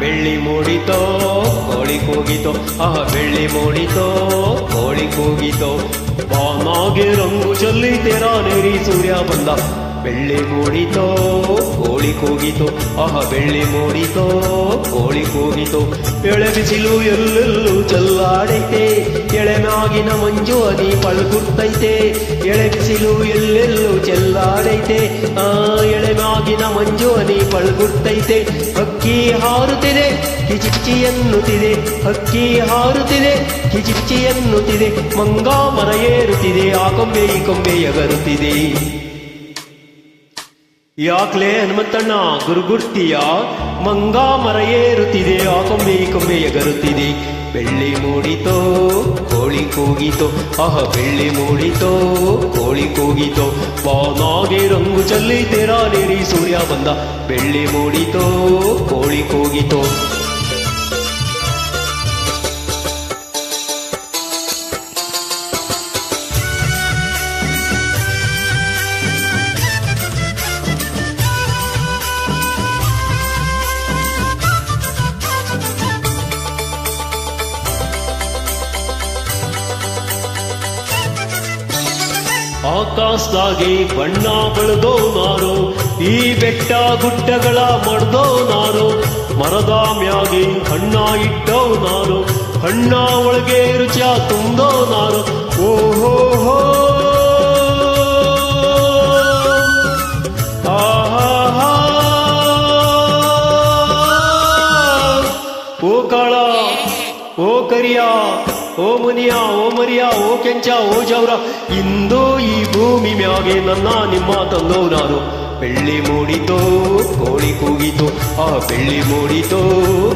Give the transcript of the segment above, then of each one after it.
ಬೆಳ್ಳಿ ಮೂಡಿತೋ, ಕೋಳಿ ಕೂಗಿತೋ, ಆ ಬೆಳ್ಳಿ ಮೂಡಿತೋ, ಕೋಳಿ ಕೂಗಿತೋ. ಬಾನಾಗೆ ರಂಗು ಚಲ್ಲಿ ತೇರಾ ನೀರಿ ಸೂರ್ಯ ಬಂದ. ಬೆಳ್ಳಿ ಮೂಡಿತೋ, ಕೋಳಿ ಕೂಗಿತು. ಆಹ, ಬೆಳ್ಳಿ ಮೂಡಿತೋ, ಕೋಳಿ ಕೂಗಿತು. ಎಳೆ ಬಿಸಿಲು ಎಲ್ಲೆಲ್ಲೂ ಚೆಲ್ಲಾಡೈತೆ. ಎಳೆನಾಗಿನ ಮಂಜು ಅದಿ ಪಳ್ಗುತ್ತೈತೆ. ಎಳೆ ಬಿಸಿಲು ಎಲ್ಲೆಲ್ಲೂ ಚೆಲ್ಲಾಡೈತೆ. ಆ, ಎಳೆನಾಗಿನ ಮಂಜು ಅದಿ ಪಳಗುತ್ತೈತೆ. ಹಕ್ಕಿ ಹಾರುತ್ತಿದೆ ಕಿಚಿಚ್ಚಿ ಎನ್ನುತ್ತಿದೆ ಹಕ್ಕಿ ಹಾರುತ್ತಿದೆ ಕಿಚಿಚ್ಚಿ ಎನ್ನುತ್ತಿದೆ ಮಂಗ ಮರ ಏರುತ್ತಿದೆ, ಆ ಕೊಂಬೆ ಈ ಕೊಂಬೆ ಎಗರುತ್ತಿದೆ. ಯಾಕ್ಲೆ ಹನುಮಂತಣ್ಣ ಗುರುಗುರ್ತಿಯ? ಮಂಗ ಮರ ಏರುತ್ತಿದೆ, ಆ ಕೊಂಬೆ ಕೊಂಬೆ ಎಗರುತ್ತಿದೆ ಬೆಳ್ಳಿ ಮೂಡಿತೋ, ಕೋಳಿ ಕೂಗಿತೋ ಅಹ ಬೆಳ್ಳಿ ಮೂಡಿತೋ, ಕೋಳಿ ಕೂಗಿತೋ. ಬಾನಾಗೆ ರಂಗು ಚಲ್ಲಿ ತೆರಾಲೇರಿ ಸೂರ್ಯ ಬಂದ. ಬೆಳ್ಳಿ ಮೂಡಿತೋ, ಕೋಳಿ ಕೂಗಿತೋ. ಆಕಾಶದಾಗೆ ಬಣ್ಣ ಬೆಳೆದೋ ನಾರು, ಈ ಬೆಟ್ಟ ಗುಡ್ಡಗಳ ಮಡ್ದೋ ನಾರು, ಮರದ ಮ್ಯಾಗಿ ಹಣ್ಣ ಇಟ್ಟೋ ನಾರು, ಹಣ್ಣ ಒಳಗೆ ರುಚಿಯ ತುಂಬೋ ನಾರು ಓಹೋ ಓ ಕರಿಯಾ, ಓ ಮುನಿಯ, ಓ ಮರಿಯ, ಓ ಕೆಂಚ, ಓ ಜೌರ, ಇಂದು ಈ ಭೂಮಿ ಮ್ಯಾಗೆ ನನ್ನ ನಿಮ್ಮ ತಂದೋ ನಾನು ಬೆಳ್ಳಿ ಮೂಡಿತೋ, ಕೋಳಿ ಕೂಗಿತು, ಆ ಬೆಳ್ಳಿ ಮೂಡಿತೋ,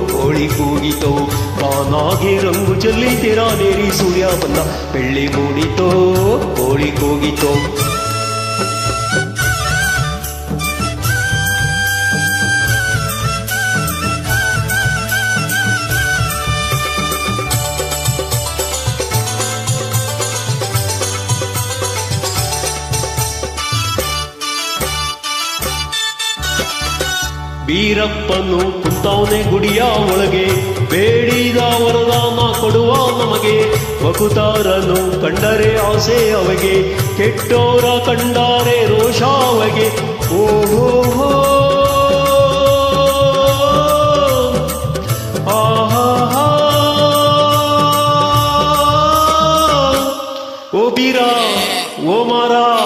ಕೋಳಿ ಕೂಗಿತು. ಬಾನಾಗಿ ರಂಗು ಜಲ್ಲಿ ತೀರಾ ನೇರಿ ಸೂರ್ಯ ಬಂದ. ಬೆಳ್ಳಿ ಮೂಡಿತೋ, ಕೋಳಿ ಕೂಗಿತೋ. ಬೀರಪ್ಪನು ಕುಂತವನೇ ಗುಡಿಯ ಒಳಗೆ, ಬೇಡಿದ ವರದಾನ ಕೊಡುವ ನಮಗೆ. ಬಕುತಾರನು ಕಂಡರೆ ಆಸೆ ಅವಗೆ, ಕೆಟ್ಟೋರ ಕಂಡಾರೆ ರೋಷ ಅವಗೆ. ಓಹೋ ಓ ಬೀರ, ಓ ಮಾರ!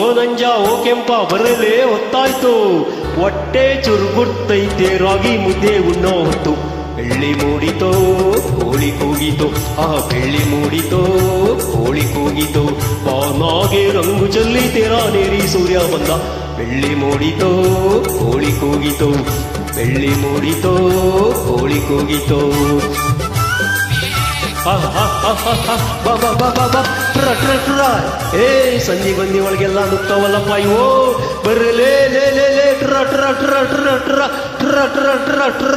ಓ ನಂಜ ಓ ಕೆಂಪ ಬರಲೇ ಹೊತ್ತಾಯ್ತು. ಹೊಟ್ಟೆ ಚುರುಗುರ್ತೈತೆ ರಾಗಿ ಮುದ್ದೆ ಉಣ್ಣೋ ಹೊತ್ತು. ಬೆಳ್ಳಿ ಮೂಡಿತೋ, ಕೋಳಿ ಕೂಗಿತು. ಆ ಬೆಳ್ಳಿ ಮೂಡಿತೋ, ಕೋಳಿ ಕೂಗಿತು. ಬಾನಾಗೆ ರಂಗು ಚೆಲ್ಲಿ ತೇರಾ ನೇರಿ ಸೂರ್ಯ ಬಂದ. ಬೆಳ್ಳಿ ಮೂಡಿತೋ, ಕೋಳಿ ಕೂಗಿತು. ಬೆಳ್ಳಿ ಮೂಡಿತೋ, ಕೋಳಿ ಕೂಗಿತೋ. ಬಾ ಬಾ ಬಾ ಬಾ ಬಾ ಟ್ರ ಟ್ರ ಟ್ರ ಏ ಸಂಜೆ ಬಂದಿ ಒಳಗೆಲ್ಲ ನುಗ್ತಾವಲ್ಲಪ್ಪ ಇವು ಬರ್ರಿ ಲೇ ಲೇ ಲೇ ಲೇ ಟ್ರ ಟ್ರ ಟ್ರ ಟ್ರ ಟ್ರ ಟ್ರ ಟ್ರ ಟ್ರ ಟ್ರ